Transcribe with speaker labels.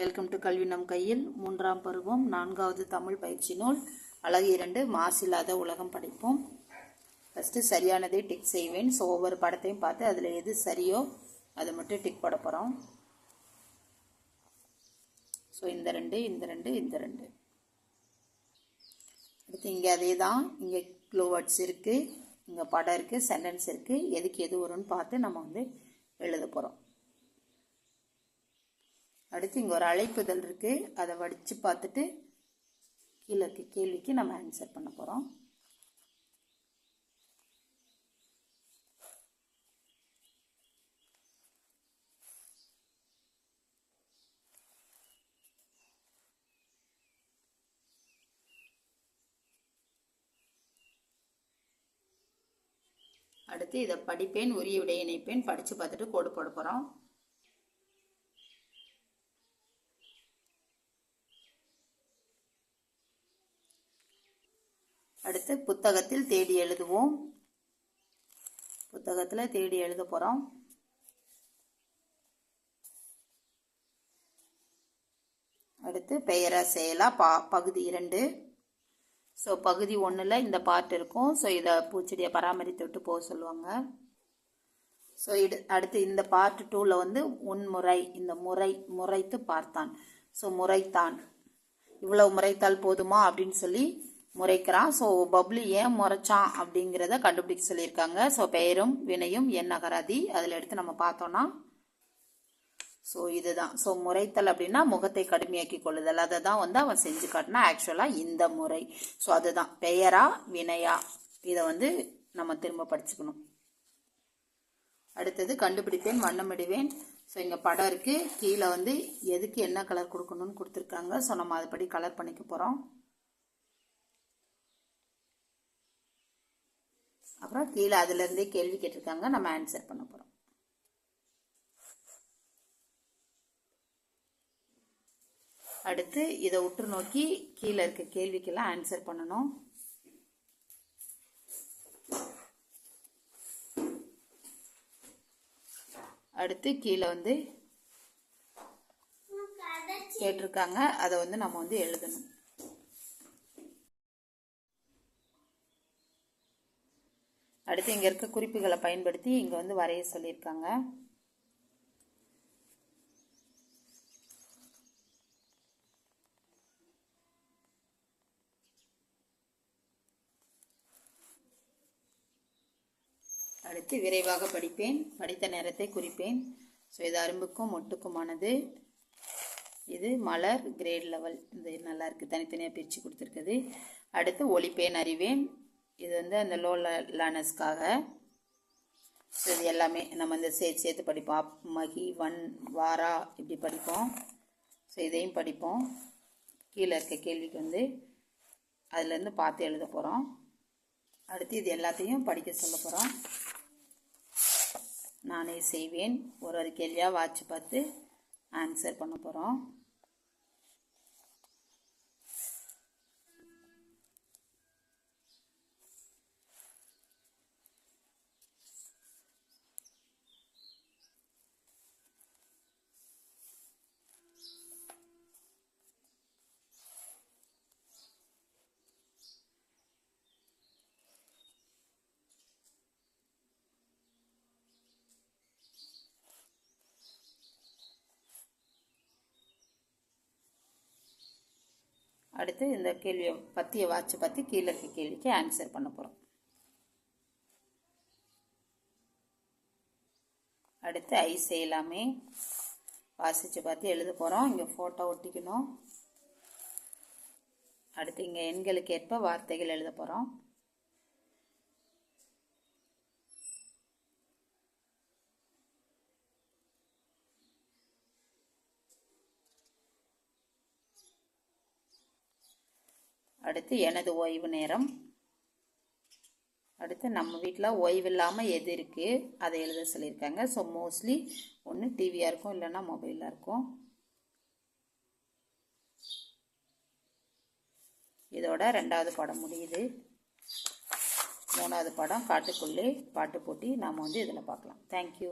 Speaker 1: Welcome to கல்வி நம் கையில் மூன்றாம் பருவம் நான்காவது தமிழ் பயிற்சி நூல் அழகு இரண்டு மாசில்லாத உலகம் படிப்போம். ஃபஸ்ட்டு சரியானதை டிக் செய்வேன். ஸோ ஒவ்வொரு படத்தையும் பார்த்து அதில் எது சரியோ அதை மட்டும் டிக் போட போகிறோம் ஸோ இந்த ரெண்டு இந்த ரெண்டு இந்த ரெண்டு. அடுத்து இங்கே அதே தான் இங்கே க்ளோ வேர்ட்ஸ் இருக்குது இங்கே படம் இருக்குது சென்டென்ஸ் இருக்குது எதுக்கு எது வரும்னு பார்த்து நம்ம வந்து எழுத போகிறோம் அடுத்து இங்கே ஒரு அழைப்புதல் இருக்குது அதை வடித்து பார்த்துட்டு கீழே இருக்க கேள்விக்கு நம்ம ஆன்சர் பண்ண போகிறோம் அடுத்து இதை படிப்பேன் உரிய விடையை இணைப்பேன் படித்து பார்த்துட்டு கோடு போட போகிறோம் அடுத்து புத்தகத்தில் தேடி எழுதுவோம். புத்தகத்தில் தேடி எழுத போகிறோம் அடுத்து பெயர செயலா பா பகுதி இரண்டு. ஸோ பகுதி ஒன்றில் இந்த பார்ட் இருக்கும். ஸோ இதை பூச்செடியை பராமரித்து விட்டு போக சொல்லுவாங்க. ஸோ இது அடுத்து இந்த பார்ட் டூவில் வந்து உன்முறை இந்த முறை முறைத்து பார்த்தான். ஸோ முறைத்தான். இவ்வளவு முறைத்தால் போதுமா அப்படின்னு சொல்லி முறைக்கிறான். ஸோ பப்ளி ஏன் முறைச்சான் அப்படிங்கிறத கண்டுபிடிக்க சொல்லியிருக்காங்க. ஸோ பெயரும் வினையும் என் நகராதி. அதில் எடுத்து நம்ம பார்த்தோன்னா ஸோ இதுதான். ஸோ முறைத்தல் அப்படின்னா முகத்தை கடுமையாக்கி கொள்ளுதல். அதை தான் வந்து அவன் செஞ்சு காட்டினா ஆக்சுவலாக இந்த முறை. ஸோ அதுதான். பெயரா வினையா? இதை வந்து நம்ம திரும்ப படிச்சுக்கணும். அடுத்தது கண்டுபிடிப்பேன் வண்ணமிடுவேன். ஸோ இங்கே படம் இருக்குது கீழே வந்து எதுக்கு என்ன கலர் கொடுக்கணும்னு கொடுத்துருக்காங்க. ஸோ நம்ம அதுபடி கலர் பண்ணிக்க போகிறோம் அப்புறம் கீழே அதுலேருந்தே கேள்வி கேட்டிருக்காங்க நம்ம ஆன்சர் பண்ண போகிறோம் அடுத்து இதை உற்று நோக்கி கீழே இருக்க கேள்விக்கெல்லாம் ஆன்சர் பண்ணணும். அடுத்து கீழே வந்து கேட்டிருக்காங்க அதை வந்து நம்ம வந்து எழுதணும். அடுத்து இங்கே இருக்க குறிப்புகளை பயன்படுத்தி இங்கே வந்து வரைய சொல்லியிருக்காங்க. அடுத்து விரைவாக படிப்பேன் படித்த நேரத்தை குறிப்பேன். ஸோ இது அரும்புக்கும் மொட்டுக்குமானது. இது மலர் கிரேட் லெவல் இது நல்லா இருக்குது தனித்தனியாக பிரித்து கொடுத்துருக்குது. அடுத்து ஒளிப்பேன் அறிவேன். இது வந்து அந்த லோ லேர்னர்ஸ்க்காக இது எல்லாமே நம்ம இந்த சேர்த்து சேர்த்து படிப்போம். மகி வன் வாரா இப்படி படிப்போம். ஸோ இதையும் படிப்போம். கீழே இருக்க கேள்விக்கு வந்து அதுலேருந்து பார்த்து எழுத போகிறோம் அடுத்து இது எல்லாத்தையும் படிக்க சொல்ல போகிறோம் நானே செய்வேன். ஒரு ஒரு கேள்வியாக வாட்சி பார்த்து ஆன்சர் பண்ண போகிறோம் அடுத்து இந்த கேள்வியை பற்றிய வாட்சை பற்றி கீழே இருக்க கேள்விக்கு ஆன்சர் பண்ண போகிறோம் அடுத்து ஐ செய்யலாமே. வாசித்து பார்த்து எழுத போகிறோம் இங்கே ஃபோட்டோ ஒட்டிக்கணும். அடுத்து இங்கே எண்களுக்கு ஏற்ப வார்த்தைகள் எழுத போகிறோம் அடுத்து எனது ஓய்வு நேரம். அடுத்து நம்ம வீட்டில் ஓய்வு இல்லாமல் எது இருக்குது அதை எழுத சொல்லியிருக்காங்க. ஸோ மோஸ்ட்லி ஒன்று டிவியாக இருக்கும் இல்லைன்னா மொபைலாக இருக்கும். இதோட ரெண்டாவது படம் முடியுது. மூணாவது படம் காட்டுக்குள்ளே பாட்டு போட்டி நாம் வந்து இதில் பார்க்கலாம். தேங்க்யூ